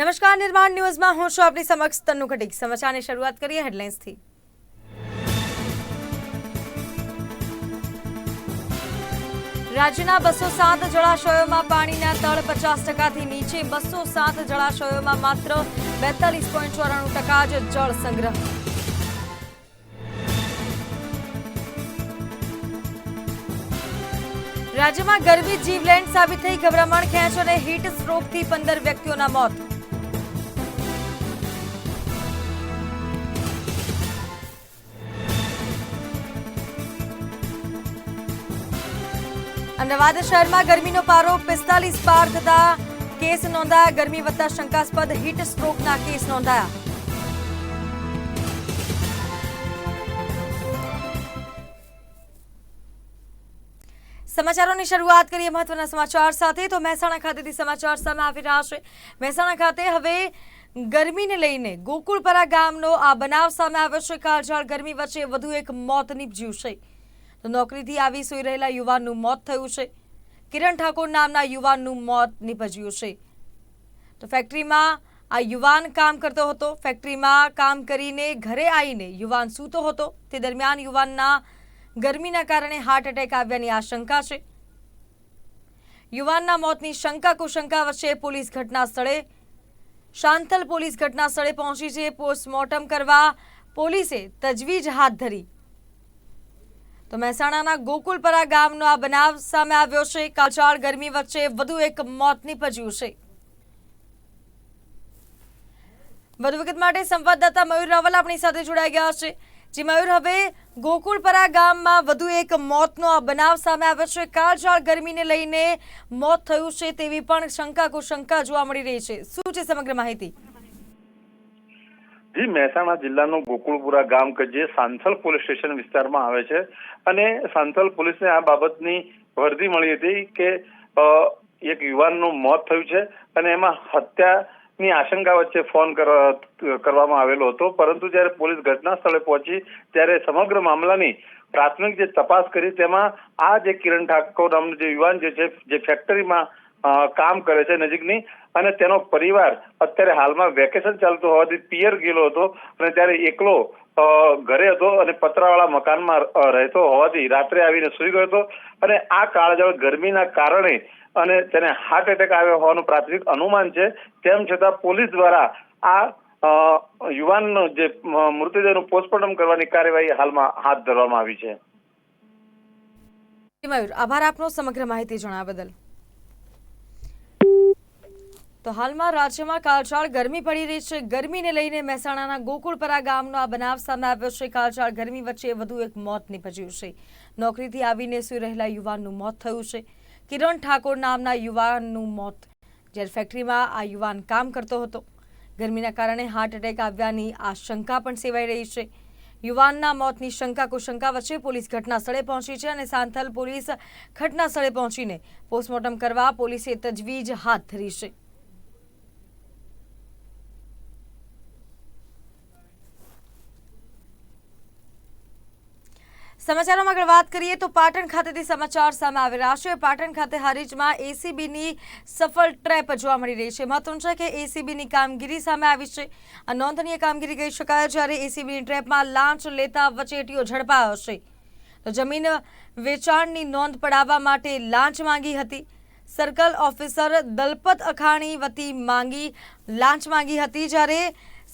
નમસ્કાર, નિર્માણ ન્યૂઝમાં હું છું આપની સમક્ષ તન્નુ ખટીક. સમાચારની શરૂઆત કરીએ હેડલાઇન્સથી. રાજ્યના બસો સાત જળાશયોમાં પાણીના તળ પચાસ ટકાથી નીચે, બસો સાત જળાશયોમાં માત્ર બેતાલીસ પોઈન્ટ ચોરાણું ટકા જ જળ સંગ્રહ. રાજ્યમાં ગરમી જીવલેન્ડ સાબિત થઈ ગભરામણ ખેંચ અને હીટ સ્ટ્રોકથી પંદર વ્યક્તિઓના મોત. અમદાવાદ શહેરમાં ગરમીનો પારો, પિસ્તાલીસ પાર થતા કેસ નોંધાયા. ગરમી વધતા શંકાસ્પદ હીટ સ્ટ્રોકના કેસ નોંધાયા. સમાચારોની શરૂઆત કરીએ મહત્વના સમાચાર સાથે. તો મહેસાણા ખાતેથી સમાચાર સામે આવી રહ્યા છે. મહેસાણા ખાતે હવે ગરમીને લઈને ગોકુળપરા ગામનો આ બનાવ સામે આવ્યો છે. કાળઝાળ ગરમી વચ્ચે વધુ એક મોત નીપજ્યું છે. તો નોકરીથી આવી સૂઈ રહેલા યુવાનનું મોત થયું છે. કિરણ ઠાકોર નામના યુવાનનું મોત નિપજ્યું છે. તો ફેક્ટરીમાં આ યુવાન કામ કરતો હતો. ફેક્ટરીમાં કામ કરીને ઘરે આવીને યુવાન સૂતો હતો. તે દરમિયાન યુવાનના ગરમીના કારણે હાર્ટ એટેક આવ્યાની આશંકા છે. યુવાનના મોતની શંકા કુશંકા વચ્ચે પોલીસ ઘટના સ્થળે, શાંતલ પોલીસ ઘટના સ્થળે પહોંચી છે. પોસ્ટમોર્ટમ કરવા પોલીસે તજવીજ હાથ ધરી. તો મહેસાણાના ગોકુલપરા ગામનો આ બનાવ સામે આવ્યો છે. કાચાળ ગરમી વચ્ચે વધુ એક મોત નીપજ્યું છે. વધુ વિગત માટે સંવાદદાતા મયુર રાવલ આપણી સાથે જોડાઈ ગયા છે. જી મયુર, હવે ગોકુળપરા ગામમાં વધુ એક મોતનો આ બનાવ સામે આવ્યો છે. કાળઝાળ ગરમીને લઈને મોત થયું છે તેવી પણ શંકા કુશંકા જોવા મળી રહી છે. શું છે સમગ્ર માહિતી? જી મહેસાણા જિલ્લાનું ગોકુળપુરા ગામ કે જે સાંથલ પોલીસ સ્ટેશન વિસ્તારમાં આવે છે અને સાંથલ પોલીસને આ બાબતની વર્દી મળી હતી કે એક યુવાનનું મોત થયું છે અને એમાં હત્યાની આશંકા વચ્ચે ફોન કર- કરવામાં આવેલો હતો. પરંતુ જ્યારે પોલીસ ઘટના સ્થળે પહોંચી, ત્યારે સમગ્ર મામલાની પ્રાથમિક જે તપાસ કરી, તેમાં આ જે કિરણ ઠાકોર નામનો જે યુવાન જે છે, જે ફેક્ટરીમાં કામ કરે છે નજીકની અને તેનો પરિવાર અત્યારે હાલમાં વેકેશન ચાલતું હોવાથી પિયર ગયેલો હતો અને ત્યારે એકલો ઘરે હતો અને પતરાવાળા મકાનમાં રહેતો હોવાથી રાત્રે આવીને સૂઈ ગયો હતો અને આ કાળજળ ગરમીના કારણે અને તેને હાર્ટ એટેક આવ્યો હોવાનું પ્રાથમિક અનુમાન છે. તેમ છતાં પોલીસ દ્વારા આ યુવાનનો જે મૃતદેહનું પોસ્ટમોર્ટમ કરવાની કાર્યવાહી હાલમાં હાથ ધરવામાં આવી છે. આભાર આપનો સમગ્ર માહિતી જણાવવા બદલ. તો હાલમાં રાજ્યમાં કાળઝાળ ગરમી પડી રહી છે. ગરમીને લઈને મહેસાણાના ગોકુળપરા ગામનો આ બનાવ સામે આવ્યો છે. કાળઝાળ ગરમી વચ્ચે વધુ એક મોત નીપજ્યું છે. નોકરીથી આવીને સૂઈ રહેલા યુવાનનું મોત થયું છે. કિરણ ઠાકોર નામના યુવાનનું મોત, જ્યારે ફેક્ટરીમાં આ યુવાન કામ કરતો હતો. ગરમીના કારણે હાર્ટ એટેક આવ્યાની આશંકા પણ સેવાઈ રહી છે. યુવાનના મોતની શંકા કુશંકા વચ્ચે પોલીસ ઘટના સ્થળે પહોંચી છે અને સાંથલ પોલીસ ઘટના સ્થળે પહોંચીને પોસ્ટમોર્ટમ કરવા પોલીસે તજવીજ હાથ ધરી છે. સમાચારોમાં આગળ વાત કરીએ તો પાટણ ખાતેથી સમાચાર સામે આવી રહ્યા છે. પાટણ ખાતે હરીજમાં એસીબીની સફળ ટ્રેપ જોવા મળી રહી છે. મહત્વનું છે કે એસીબીની કામગીરી સામે આવી છે. આ નોંધનીય કામગીરી કહી શકાય જ્યારે એસીબીની ટ્રેપમાં લાંચ લેતા વચેટીઓ ઝડપાયો છે. તો જમીન વેચાણની નોંધ પડાવવા માટે લાંચ માંગી હતી. સર્કલ ઓફિસર દલપત અખાણી વતી માંગી, લાંચ માંગી હતી જ્યારે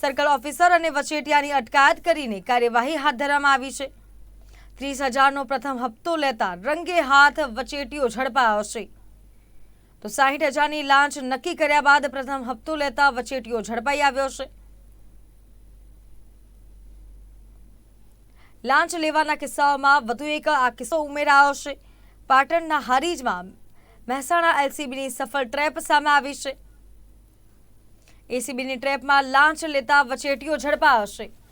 સર્કલ ઓફિસર અને વચેટિયાની અટકાયત કરીને કાર્યવાહી હાથ ધરવામાં આવી છે. ત્રીસ હજારનો પ્રથમ હપ્તો લેતા રંગે હાથ વચેટીઓ ઝડપાયો છે. તો સાહીઠ હજારની લાંચ નક્કી કર્યા બાદ પ્રથમ હપ્તો લેતા વચેટીઓ ઝડપાઈ આવ્યો છે. લાંચ લેવાના કિસ્સાઓમાં વધુ એક આ કિસ્સો ઉમેરાયો છે. પાટણના હારીજમાં મહેસાણા એલસીબીની સફળ ટ્રેપ સામે આવી છે. એસીબીની ટ્રેપમાં લાંચ લેતા વચેટીઓ ઝડપાયો છે.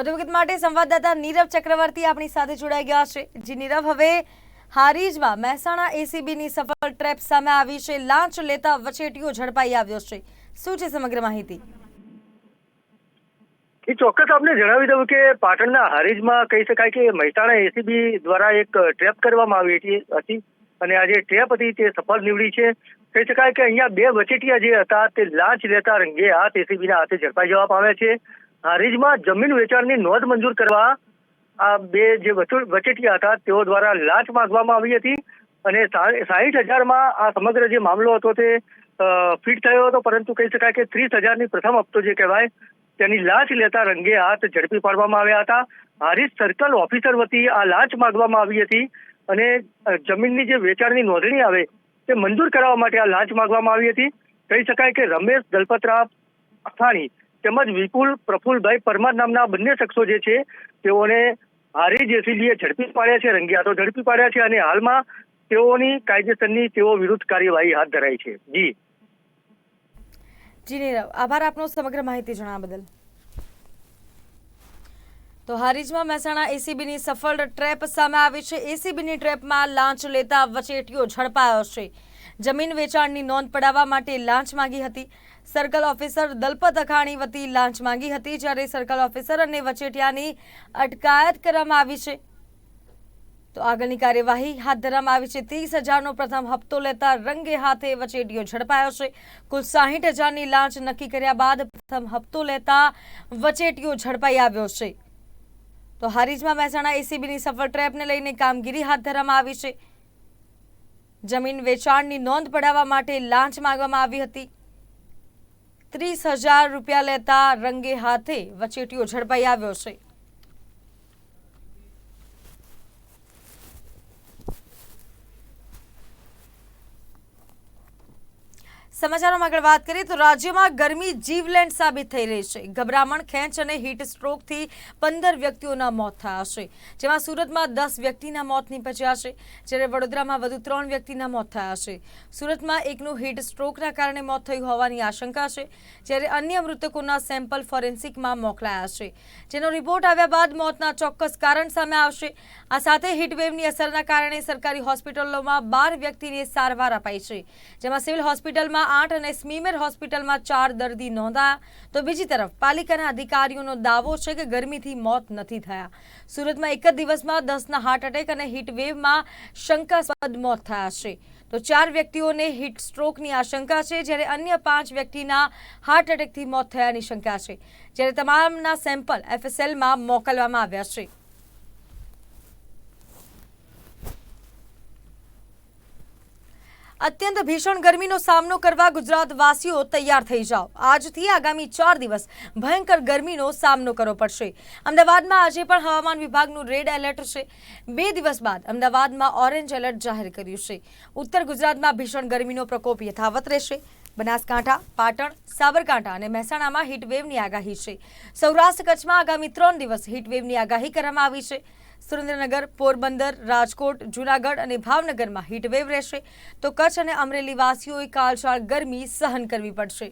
વધુ વિગત માટે સંવાદદાતા નીરવ ચક્રવર્તી આપણી સાથે જોડાઈ ગયા છે. જી નીરવ, હવે હારીજમાં મહેસાણા એસીબીની સફળ ટ્રેપ સામે આવી છે. લાંચ લેતા વચેટીઓ ઝડપાઈ આવ્યો છે. શું છે સમગ્ર માહિતી? એ ચોક્કસ આપને જણાવી દઉં કે પાટણના હારીજમાં કહી શકાય કે મહેસાણા એસીબી દ્વારા એક ટ્રેપ કરવામાં આવી હતી અને આ જે ટ્રેપ હતી તે સફળ નીવડી છે. કહી શકાય કે અહીંયા બે વચેટિયા જે હતા તે લાંચ લેતા રંગે હાથ એસીબીના હાથે ઝડપાઈ જવા પામ્યા છે. હારીજમાં જમીન વેચાણની નોંધ મંજૂર કરવા આ બે જે વચો- વચેટિયા હતા, તેઓ દ્વારા લાંચ માંગવામાં આવી હતી અને સાહીઠ હજારમાં આ સમગ્ર જે મામલો હતો તે ફિટ થયો હતો. પરંતુ કહી શકાય કે ત્રીસ હજારની પ્રથમ હપ્તો જે કહેવાય, તેની લાંચ લેતા રંગે હાથ ઝડપી પાડવામાં આવ્યા હતા. હારીજ સર્કલ ઓફિસર વતી આ લાંચ માંગવામાં આવી હતી અને જમીનની જે વેચાણની નોંધણી આવે તે મંજૂર કરાવવા માટે આ લાંચ માંગવામાં આવી હતી. કહી શકાય કે રમેશ દલપતરા અખાણી તેમજ વિપુલ પ્રફુલભાઈ પરમાર નામના બંને શખ્સો જે છે, તેઓને હારી જેસીબીએ ઝડપી પાડ્યા છે રંગે હાથો ઝડપી પાડ્યા છે અને હાલમાં તેઓની કાયદેસરની તેઓ વિરુદ્ધ કાર્યવાહી હાથ ધરાઈ છે. જી. જી નીરવ, આભાર આપનો સમગ્ર માહિતી જણાવવા બદલ. તો હારીજમાં મહેસાણા એસીબીની સફળ ટ્રેપ સામે આવી છે. એસીબીની ટ્રેપમાં લાંચ લેતા વચેટીઓ ઝડપાયો છે. જમીન વેચાણની નોંધ પડાવવા માટે લાંચ માંગી હતી. સર્કલ ઓફિસર દલપત અખાણી વતી લાંચ માંગી હતી જ્યારે સર્કલ ઓફિસર અને વચેટિયાની અટકાયત કરવામાં આવી છે. તો આગળની કાર્યવાહી હાથ ધરવામાં આવી છે. ત્રીસ હજારનો પ્રથમ હપ્તો લેતા રંગે હાથે વચેટીઓ ઝડપાયો છે. કુલ સાહીઠ હજારની લાંચ નક્કી કર્યા બાદ પ્રથમ હપ્તો લેતા વચેટીઓ ઝડપાઈ આવ્યો છે. તો હારીજમાં મહેસાણા એસીબીની સફળ ટ્રેપને લઈને કામગીરી હાથ ધરવામાં આવી છે. જમીન વેચાણની નોંધ પડાવવા માટે લાંચ માંગવામાં આવી હતી. ત્રીસ હજાર રૂપિયા લેતા રંગે હાથે વચેટીઓ ઝડપાઈ આવ્યો છે. સમાચારોમાં આગળ વાત કરીએ તો રાજ્યમાં ગરમી જીવલેણ સાબિત થઈ રહી છે. ગભરામણ, ખેંચ અને હીટ સ્ટ્રોકથી પંદર વ્યક્તિઓના મોત થયા છે. જેમાં સુરતમાં દસ વ્યક્તિના મોત નીપજ્યા છે, જ્યારે વડોદરામાં વધુ ત્રણ વ્યક્તિના મોત થયા છે. સુરતમાં એકનું હીટ સ્ટ્રોકના કારણે મોત થયું હોવાની આશંકા છે, જ્યારે અન્ય મૃતકોના સેમ્પલ ફોરેન્સિકમાં મોકલાયા છે. જેનો રિપોર્ટ આવ્યા બાદ મોતના ચોક્કસ કારણ સામે આવશે. આ સાથે હીટવેવની અસરના કારણે સરકારી હોસ્પિટલોમાં બાર વ્યક્તિને સારવાર અપાઈ છે, જેમાં સિવિલ હોસ્પિટલમાં આઠ અને સ્મીમેર હોસ્પિટલમાં ચાર દર્દી નોંધાયા. તો બીજી તરફ, પાલિકાના અધિકારીઓનો દાવો છે કે ગરમીથી મોત નથી થયા. સુરતમાં એક જ દિવસમાં દસના હાર્ટ એટેક અને હીટવેવમાં શંકાસ્પદ મોત થયા છે. તો ચાર વ્યક્તિઓને હીટ સ્ટ્રોકની આશંકા છે, જ્યારે અન્ય પાંચ વ્યક્તિના હાર્ટ એટેકથી મોત થયાની શંકા છે. જ્યારે તમામના સેમ્પલ એફએસએલમાં મોકલવામાં આવ્યા છે. અત્યંત ભીષણ ગરમીનો સામનો કરવા ગુજરાતવાસીઓ તૈયાર થઈ જાઓ. આજથી આગામી ચાર દિવસ ભયંકર ગરમીનો સામનો કરવો પડશે. અમદાવાદમાં આજે પણ હવામાન વિભાગનું રેડ એલર્ટ છે. બે દિવસ બાદ અમદાવાદમાં ઓરેન્જ એલર્ટ જાહેર કર્યું છે. ઉત્તર ગુજરાતમાં ભીષણ ગરમીનો પ્રકોપ યથાવત રહેશે. બનાસકાંઠા, પાટણ, સાબરકાંઠા અને મહેસાણામાં હીટવેવની આગાહી છે. સૌરાષ્ટ્ર કચ્છમાં આગામી ત્રણ દિવસ હીટવેવની આગાહી કરવામાં આવી છે. સુરેન્દ્રનગર, પોરબંદર, રાજકોટ, જૂનાગઢ અને ભાવનગરમાં હીટવેવ રહેશે. તો કચ્છ અને અમરેલીવાસીઓએ કાળઝાળ ગરમી સહન કરવી પડશે.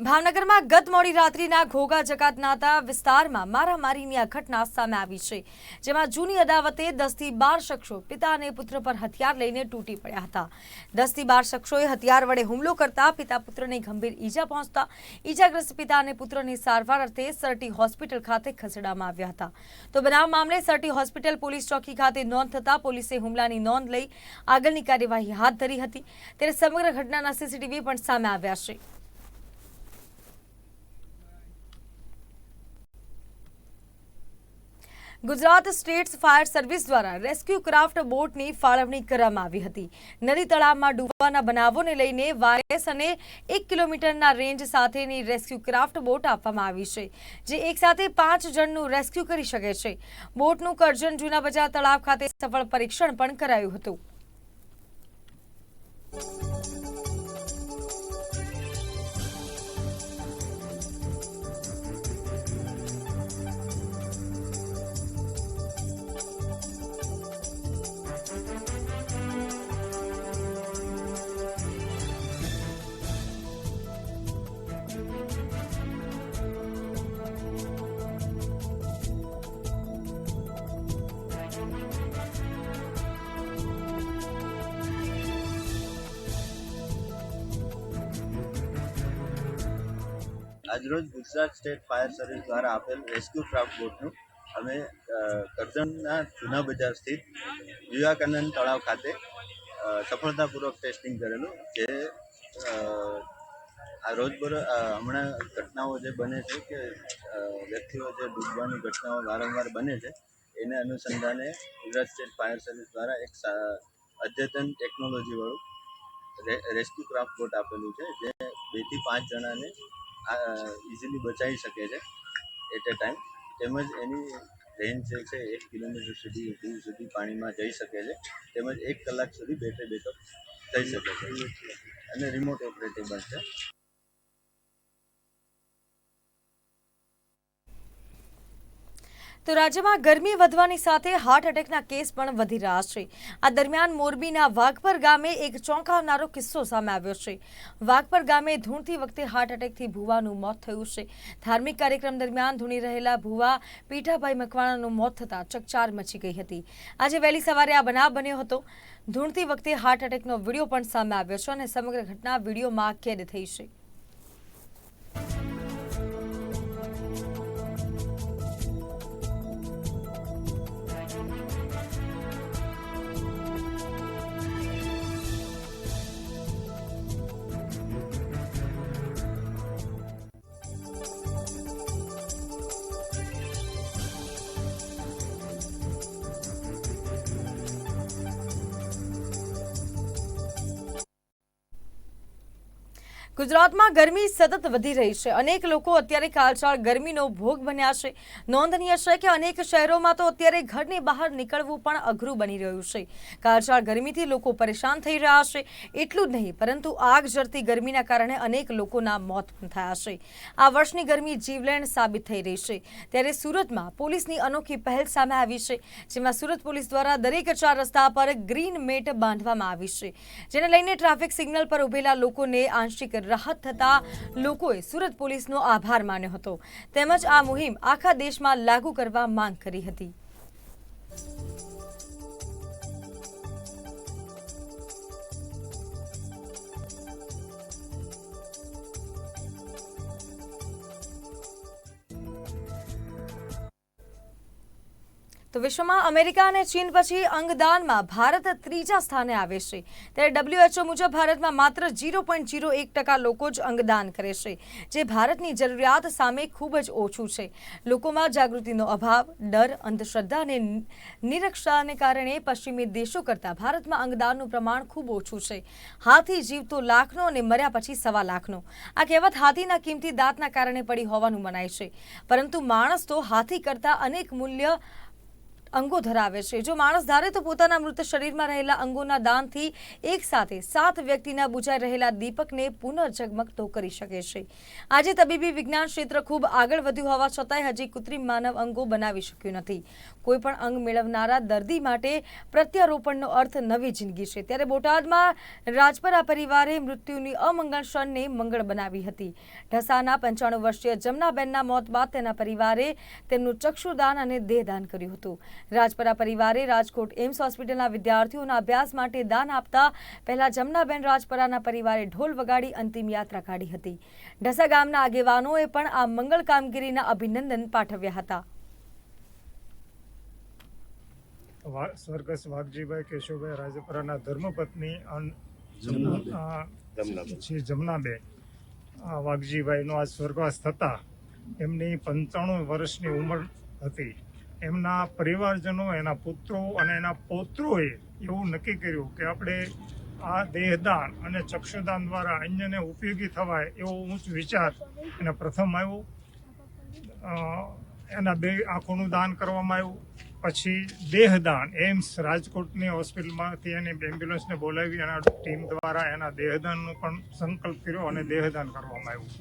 ભાવનગરમાં ગત મોડી રાત્રિના ઘોઘા જકાતનાતા વિસ્તારમાં મારામારીની આ ઘટના સામે આવી છે, જેમાં જૂની અદાવતે દસથી બાર શખ્સો પિતા અને પુત્ર પર હથિયાર લઈને તૂટી પડ્યા હતા. દસથી બાર શખ્સોએ હથિયાર વડે હુમલો કરતા પિતા પુત્રને ગંભીર ઈજા પહોંચતા ઈજાગ્રસ્ત પિતા અને પુત્રની સારવાર અર્થે સરટી હોસ્પિટલ ખાતે ખસેડવામાં આવ્યા હતા. તો બનાવ મામલે સરટી હોસ્પિટલ પોલીસ ચોકી ખાતે નોંધ થતાં પોલીસે હુમલાની નોંધ લઈ આગળની કાર્યવાહી હાથ ધરી હતી. ત્યારે સમગ્ર ઘટનાના સીસીટીવી પણ સામે આવ્યા છે. ગુજરાત સ્ટેટ ફાયર સર્વિસ દ્વારા રેસ્ક્યુ ક્રાફ્ટ બોટની ફાળવણી કરવામાં આવી હતી. નદી તળાવમાં ડૂબવાના બનાવોને લઈને વાયરસ અને એક કિલોમીટરના રેન્જ સાથેની રેસ્ક્યુ ક્રાફ્ટ બોટ આપવામાં આવી છે, જે એક સાથે પાંચ જણનું રેસ્ક્યુ કરી શકે છે. બોટનું કરજણ જૂના બજાર તળાવ ખાતે સફળ પરીક્ષણ પણ કરાયું હતું. આજરોજ ગુજરાત સ્ટેટ ફાયર સર્વિસ દ્વારા આપેલ રેસ્ક્યુ ક્રાફ્ટ બોટનું અમે કરજણના જૂના બજાર સ્થિત વિવેકાનંદ તળાવ ખાતે સફળતાપૂર્વક ટેસ્ટિંગ કરેલું, જે આ રોજબરોજ હમણાં ઘટનાઓ જે બને છે કે વ્યક્તિઓ જે ડૂબવાની ઘટનાઓ વારંવાર બને છે, એને અનુસંધાને ગુજરાત સ્ટેટ ફાયર સર્વિસ દ્વારા એક અદ્યતન ટેકનોલોજીવાળું રેસ્ક્યુ ક્રાફ્ટ બોટ આપેલું છે, જે બેથી પાંચ જણાને ઇઝીલી બચાવી શકે છે એટ એ ટાઈમ તેમજ એની રેન્જ જે છે એક કિલોમીટર સુધી, દૂર સુધી પાણીમાં જઈ શકે છે. તેમજ એક કલાક સુધી બેટરી બેકઅપ થઈ શકે છે. અને રિમોટ ઓપરેટેબલ છે. તો રાજ્યમાં ગરમી વધવાની સાથે હાર્ટ એટેકના કેસ પણ વધી રહ્યા છે. આ દરમિયાન મોરબીના વાઘપર ગામે એક ચોંકાવનારો કિસ્સો સામે આવ્યો છે. વાઘપર ગામે ધૂણતી વખતે હાર્ટ એટેકથી ભુવાનું મોત થયું છે. ધાર્મિક કાર્યક્રમ દરમિયાન ધૂણી રહેલા ભુવા પીઠાભાઈ મકવાણાનું મોત થતાં ચકચાર મચી ગઈ હતી. આજે વહેલી સવારે આ બનાવ બન્યો હતો. ધૂણતી વખતે હાર્ટ એટેકનો વીડિયો પણ સામે આવ્યો છે અને સમગ્ર ઘટના વિડીયોમાં કેદ થઈ છે. ગુજરાતમાં ગરમી સતત વધી રહી છે. અનેક લોકો અત્યારે કાળઝાળ ગરમીનો ભોગ બન્યા છે. નોંધનીય છે કે અનેક શહેરોમાં તો અત્યારે ઘરની બહાર નીકળવું પણ અઘરું બની રહ્યું છે. કાળઝાળ ગરમીથી લોકો પરેશાન થઈ રહ્યા છે. એટલું જ નહીં, પરંતુ આગ જરતી ગરમીના કારણે અનેક લોકોના મોત પણ થયા છે. આ વર્ષની ગરમી જીવલેણ સાબિત થઈ રહી છે. ત્યારે સુરતમાં પોલીસની અનોખી પહેલ સામે આવી છે, જેમાં સુરત પોલીસ દ્વારા દરેક ચાર રસ્તા પર ગ્રીન મેટ બાંધવામાં આવી છે. જેને લઈને ટ્રાફિક સિગ્નલ પર ઉભેલા લોકોને આંશિક રાહત થતા લોકોએ સુરત પોલીસનો આભાર માન્યો હતો. તેમજ આ મુહિમ આખા દેશમાં લાગુ કરવા માંગ કરી હતી. તો વિશ્વમાં અમેરિકા અને ચીન પછી અંગદાનમાં ભારત ત્રીજા સ્થાને આવે છે. ત્યારે ડબ્લ્યુએચઓ મુજબ ભારતમાં માત્ર ઝીરો પોઈન્ટ ઝીરો એક ટકા લોકો જ અંગદાન કરે છે, જે ભારતની જરૂરિયાત સામે ખૂબ જ ઓછું છે. લોકોમાં જાગૃતિનો અભાવ, ડર, અંધશ્રદ્ધા અને નિરક્ષાને કારણે પશ્ચિમી દેશો કરતાં ભારતમાં અંગદાનનું પ્રમાણ ખૂબ ઓછું છે. હાથી જીવતો લાખનો અને મર્યા પછી સવા લાખનો. આ કહેવત હાથીના કિંમતી દાંતના કારણે પડી હોવાનું મનાય છે. પરંતુ માણસ તો હાથી કરતાં અનેક મૂલ્ય અંગો ધરાવે છે. જો માણસ ધારે તો પોતાના મૃત શરીરમાં રહેલા અંગોના દાનથી એક સાથે સાત વ્યક્તિના બુજાઈ રહેલા દીપકને પુનર્જગમગતો કરી શકે છે. આજે તબીબી વિજ્ઞાન ક્ષેત્ર ખૂબ આગળ વધ્યું હોવા છતાંય હજી કૃત્રિમ માનવ અંગો બનાવી શક્યું નથી. કોઈ પણ અંગ મેળવનારા દર્દી માટે પ્રત્યારોપણનો અર્થ નવી જિંદગી છે. ત્યારે બોટાદમાં રાજપરા પરિવારે મૃત્યુની અમંગળ ક્ષણને મંગળ બનાવી હતી. ઢસાના પંચાણું વર્ષીય જમનાબેનના મોત બાદ તેના પરિવારે તેમનું ચક્ષુદાન અને દેહદાન કર્યું હતું. રાજપરા પરિવારે રાજકોટ એમ્સ હોસ્પિટલના વિદ્યાર્થીઓના અભ્યાસ માટે દાન આપતા પહેલા જમનાબેન રાજપરાના પરિવારે ઢોલ વગાડી અંતિમ યાત્રા કાઢી હતી. ઢસા ગામના આગેવાનોએ પણ આ મંગળ કામગીરીના અભિનંદન પાઠવ્યા હતા વા- સ્વર્ગસ્થ વાઘજીભાઈ કેશવભાઈ રાજપરાના ધર્મપત્ની. આ. શ્રી જમનાબેન આ વાઘજીભાઈનો આજ સ્વર્ગવાસ થતા એમની પંચાણું વર્ષની ઉંમર હતી એમના પરિવારજનો એના પુત્રો અને એના પૌત્રોએ એવું નક્કી કર્યું કે આપણે આ દેહદાન અને ચક્ષુદાન દ્વારા અન્યને ઉપયોગી થવાય એવો ઊંચ વિચાર એને પ્રથમ આવ્યો એના બે આંખોનું દાન કરવામાં આવ્યું પછી દેહદાન એમ્સ રાજકોટની હોસ્પિટલમાંથી એની એમ્બ્યુલન્સને બોલાવી એના ટીમ દ્વારા એના દેહદાનનો પણ સંકલ્પ કર્યો અને દેહદાન કરવામાં આવ્યું.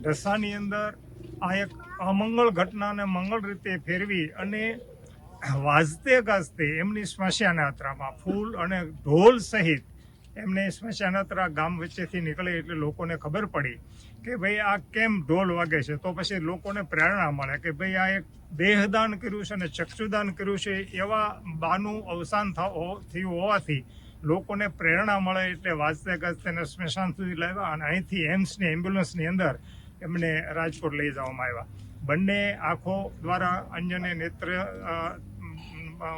ઢસાની અંદર આ એક અમંગળ ઘટનાને મંગળ રીતે ફેરવી અને વાજતે ગાજતે એમની સ્મશાન યાત્રામાં ફૂલ અને ઢોલ સહિત એમને સ્મશાન ગામ વચ્ચેથી નીકળે એટલે લોકોને ખબર પડી કે ભાઈ આ કેમ ઢોલ વાગે છે? તો પછી લોકોને પ્રેરણા મળે કે ભાઈ આ એક દેહદાન કર્યું છે અને ચક્ષુદાન કર્યું છે. એવા બાનું અવસાન થયું હોવાથી લોકોને પ્રેરણા મળે એટલે વાંચતે ગાજતે એને સ્મશાન સુધી લાવ્યા અને અહીંથી એમ્સની, એમ્બ્યુલન્સની અંદર એમને રાજકોટ લઈ જવામાં આવ્યા. બંને આંખો દ્વારા અન્યને નેત્ર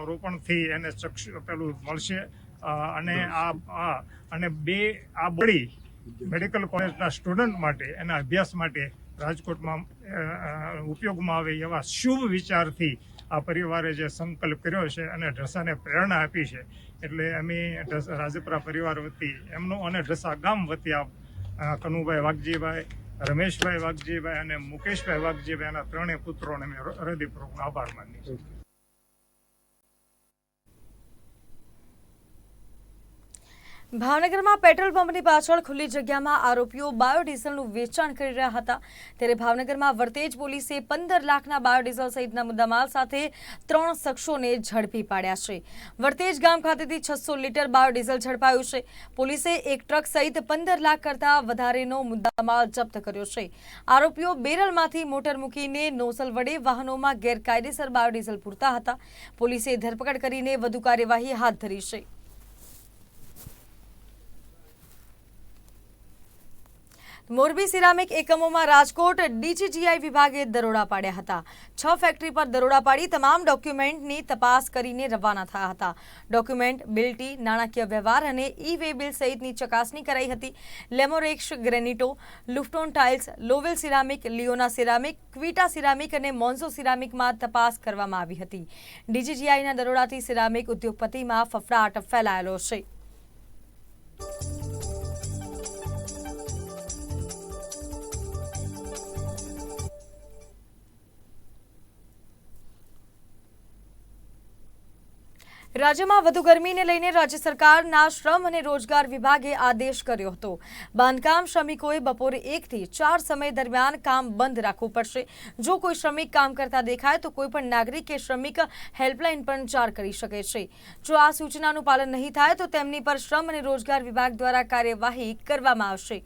રોપણથી એને ચક્ષુ પેલું મળશે. અને આ આ અને બે આ બોડી મેડિકલ કોલેજના સ્ટુડન્ટ માટે એના અભ્યાસ માટે રાજકોટમાં ઉપયોગમાં આવે એવા શુભ વિચારથી આ પરિવારે જે સંકલ્પ કર્યો છે અને ઢસાને પ્રેરણા આપી છે. એટલે અમે ઢસ- રાજપરા પરિવાર વતી એમનું અને ઢસા ગામ વતી આ કનુભાઈ વાઘજીભાઈ રમેશભાઈ વાઘજીભાઈ અને મુકેશભાઈ વાઘજીભાઈ એના ત્રણેય પુત્રોને અમે હૃદયપૂર્વક આભાર માનીએ છીએ. ભાવનગરમાં પેટ્રોલ પંપની પાછળ ખુલ્લી જગ્યામાં આરોપીઓ બાયોડીઝલનું વેચાણ કરી રહ્યા હતા. ત્યારે ભાવનગરમાં વર્તેજ પોલીસે પંદર લાખના બાયોડીઝલ સહિતના મુદ્દામાલ સાથે ત્રણ શખ્સોને ઝડપી પાડ્યા છે. વર્તેજ ગામ ખાતેથી છસો લીટર બાયોડીઝલ ઝડપાયું છે. પોલીસે એક ટ્રક સહિત પંદર લાખ કરતાં વધારેનો મુદ્દામાલ જપ્ત કર્યો છે. આરોપીઓ બેરલમાંથી મોટર મૂકીને નોઝલ વડે વાહનોમાં ગેરકાયદેસર બાયોડીઝલ પૂરતા હતા. પોલીસે ધરપકડ કરીને વધુ કાર્યવાહી હાથ ધરી છે. મોરબી સિરામિક એકમોમાં રાજકોટ ડીજીજીઆઈ વિભાગે દરોડા પાડ્યા હતા. છ ફેક્ટરી પર દરોડા પાડી તમામ ડોક્યુમેન્ટની તપાસ કરીને રવાના થયા હતા. ડોક્યુમેન્ટ બિલ્ટી, નાણાકીય વ્યવહાર અને ઈ વે બિલ સહિતની ચકાસણી કરાઈ હતી. Lemorex Granito Lufton tiles Lovell ceramic Leona ceramic Quita ceramic અને મોન્ઝો સિરામિકમાં તપાસ કરવામાં આવી હતી. ડીજીજીઆઈના દરોડાથી સિરામિક ઉદ્યોગપતિમાં ફફડાટ ફેલાયેલો છે. રાજ્યમાં વધુ ગરમીને લઈને રાજ્ય સરકારના શ્રમ અને રોજગાર વિભાગે આદેશ કર્યો હતો. બાંધકામ શ્રમિકોએ બપોરે એકથી ચાર સમય દરમિયાન કામ બંધ રાખવું પડશે. જો કોઈ શ્રમિક કામ કરતા દેખાય તો કોઈ પણ નાગરિક કે શ્રમિક હેલ્પલાઇન પણ જાર કરી શકે છે. જો આ સૂચનાનું પાલન નહીં થાય તો તેમની પર શ્રમ અને રોજગાર વિભાગ દ્વારા કાર્યવાહી કરવામાં આવશે.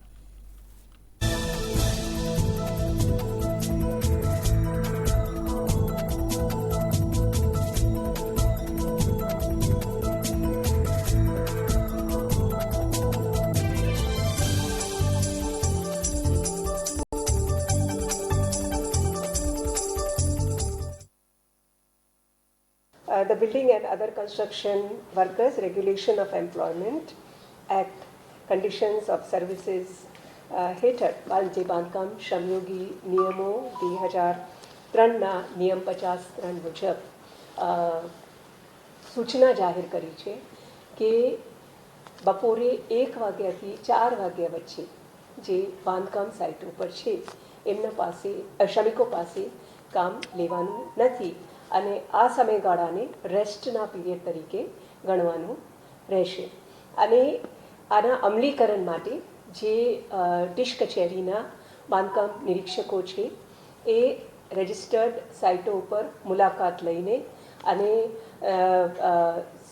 Building and Other Construction Workers, Regulation of Employment Act, Conditions of Services હેઠળ જે બાંધકામ શ્રમયોગી નિયમો બે હજાર ત્રણના નિયમ પચાસ ત્રણ મુજબ સૂચના જાહેર કરી છે કે બપોરે એક વાગ્યાથી ચાર વાગ્યા વચ્ચે જે બાંધકામ સાઇટ ઉપર છે એમના પાસે શ્રમિકો પાસે કામ લેવાનું નથી અને આ સમયગાળાને રેસ્ટના પીરિયડ તરીકે ગણવાનું રહેશે. અને આના અમલીકરણ માટે જે ટીશ કચેરીના બાંધકામ નિરીક્ષકો છે, એ રજિસ્ટર્ડ સાઇટો ઉપર મુલાકાત લઈને અને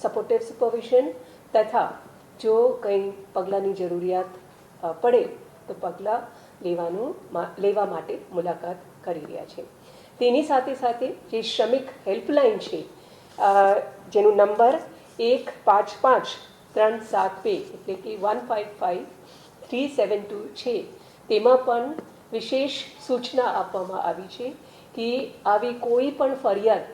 સપોર્ટિવ સુપરવિઝન તથા જો કંઈ પગલાંની જરૂરિયાત પડે તો પગલાં લેવાનું લેવા માટે મુલાકાત કરી રહ્યા છે. તેની સાથે સાથે જે શ્રમિક હેલ્પલાઇન છે જેનો નંબર એક પાંચ પાંચ ત્રણ સાત બે, એટલે કે one five five three seven two છે તેમાં પણ વિશેષ સૂચના આપવામાં આવી છે કે આવી કોઈ પણ ફરિયાદ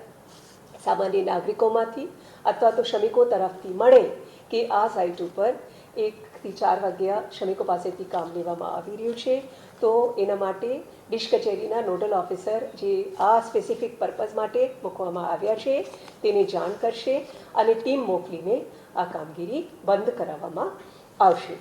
સામાન્ય નાગરિકોમાંથી અથવા તો શ્રમિકો તરફથી મળે કે આ સાઇટ ઉપર એકથી ચાર વાગ્યા શ્રમિકો પાસેથી કામ લેવામાં આવી રહ્યું છે. તો એના માટે ડિશ કચેરીના નોડલ ઓફિસર જે આ સ્પેસિફિક પર્પઝ માટે મૂકવામાં આવ્યા છે, તેને જાણ કરશે અને ટીમ મોકલીને આ કામગીરી બંધ કરાવવામાં આવશે.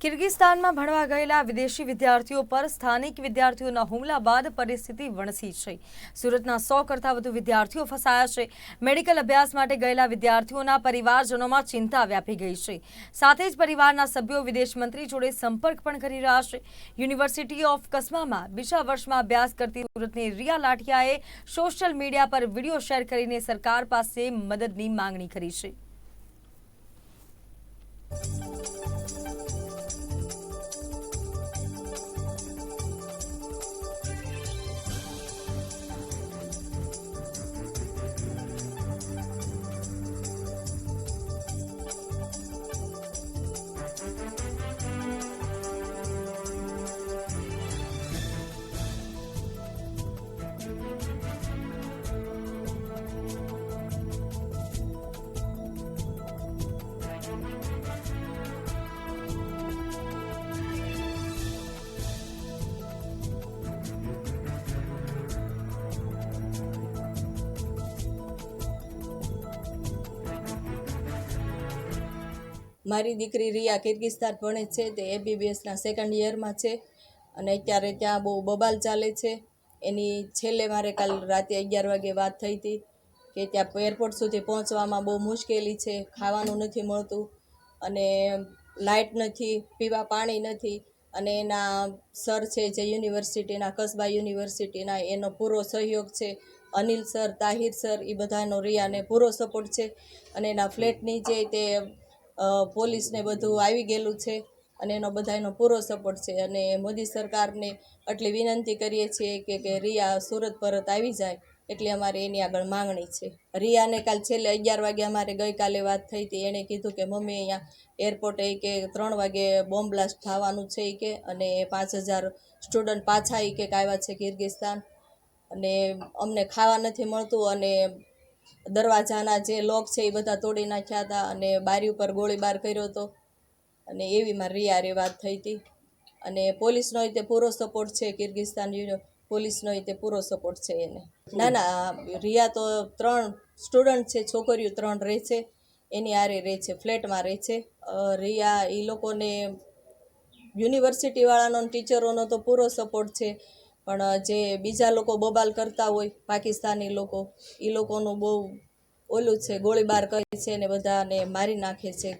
કિર્ગિસ્તાનમાં ભણવા ગયેલા વિદેશી વિદ્યાર્થીઓ પર સ્થાનિક વિદ્યાર્થીઓના હુમલા બાદ પરિસ્થિતિ વણસી છે. સુરતના સો કરતાં વધુ વિદ્યાર્થીઓ ફસાયા છે. મેડિકલ અભ્યાસ માટે ગયેલા વિદ્યાર્થીઓના પરિવારજનોમાં ચિંતા વ્યાપી ગઈ છે. સાથે જ પરિવારના સભ્યો વિદેશ મંત્રી જોડે સંપર્ક પણ કરી રહ્યા છે. યુનિવર્સિટી ઓફ કસ્બામાં બીજા વર્ષમાં અભ્યાસ કરતી સુરતની રિયા લાઠિયાએ સોશિયલ મીડિયા પર વીડિયો શેર કરીને સરકાર પાસે મદદની માંગણી કરી છે. મારી દીકરી રિયા કિર્ગિસ્તાન ભણે છે, તે એબીબીએસના સેકન્ડ યરમાં છે અને અત્યારે ત્યાં બહુ બબાલ ચાલે છે. એની છેલ્લે મારે કાલ રાતે અગિયાર વાગે વાત થઈ હતી કે ત્યાં એરપોર્ટ સુધી પહોંચવામાં બહુ મુશ્કેલી છે, ખાવાનું નથી મળતું અને લાઇટ નથી, પીવા પાણી નથી અને એના સર છે જે યુનિવર્સિટીના કસબા યુનિવર્સિટીના એનો પૂરો સહયોગ છે. અનિલ સર, તાહિર સર એ બધાનો રિયાને પૂરો સપોર્ટ છે અને એના ફ્લેટની જે તે પોલીસને બધું આવી ગયેલું છે અને એનો બધાનો પૂરો સપોર્ટ છે. અને મોદી સરકારને આટલી વિનંતી કરીએ છીએ કે કે રિયા સુરત પરત આવી જાય એટલે અમારે એની આગળ માંગણી છે. રિયાને કાલ છેલ્લે અગિયાર વાગે અમારે ગઈકાલે વાત થઈ હતી. એણે કીધું કે, મમ્મી, અહીંયા એરપોર્ટે કે ત્રણ વાગે બોમ્બ બ્લાસ્ટ થવાનું છે કે, અને પાંચ હજાર સ્ટુડન્ટ પાછા ઈ કે આવ્યા છે કિર્ગિસ્તાન અને અમને ખાવા નથી મળતું અને દરવાજાના જે લોક છે એ બધા તોડી નાખ્યા હતા અને બારી ઉપર ગોળીબાર કર્યો હતો. અને એવીમાં રિયારે વાત થઈ હતી. અને પોલીસનો તે પૂરો સપોર્ટ છે કિર્ગિસ્તાન પોલીસનો તે પૂરો સપોર્ટ છે એને. ના ના રિયા તો ત્રણ સ્ટુડન્ટ છે, છોકરીઓ ત્રણ રહે છે. એની આરે રહે છે, ફ્લેટમાં રહે છે. રિયા એ લોકોને યુનિવર્સિટીવાળાનો ટીચરોનો તો પૂરો સપોર્ટ છે. પણ જે બીજા લોકો બબાલ કરતા હોય, પાકિસ્તાની લોકો, એ લોકોનું બહુ ઓલું છે, ગોળીબાર કરે છે ને બધાને મારી નાખે છે.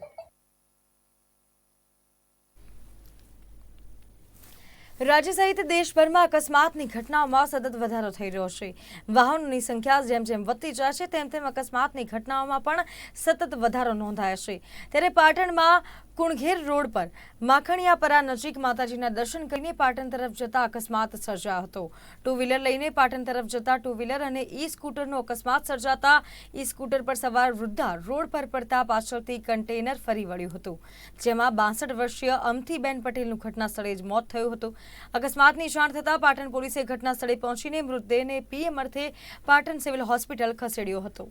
રાજ્ય સહિત દેશભરમાં અકસ્માતની ઘટનાઓમાં સતત વધારો થઈ રહ્યો છે. વાહનોની સંખ્યા જેમ જેમ વધતી જાય છે, તેમ તેમ અકસ્માતની ઘટનાઓમાં પણ સતત વધારો નોંધાયો છે. ત્યારે પાટણમાં કુણઘેર રોડ પર માખણિયાપરા નજીક માતાજીના દર્શન કરીને પાટણ તરફ જતા અકસ્માત સર્જાયો હતો. ટુ વ્હીલર લઈને પાટણ તરફ જતા ટુ વ્હીલર અને ઈ સ્કૂટરનો અકસ્માત સર્જાતા ઈ સ્કૂટર પર સવાર વૃદ્ધા રોડ પર પડતા પાછળથી કન્ટેનર ફરી વળ્યું હતું. જેમાં બાસઠ વર્ષીય અમથીબેન પટેલનું ઘટના સ્થળે જ મોત થયું હતું. અકસ્માતની જાણ થતાં પાટણ પોલીસે ઘટના સ્થળે પહોંચીને મૃતદેહને પીએમ અર્થે પાટણ સિવિલ હોસ્પિટલ ખસેડ્યો હતો.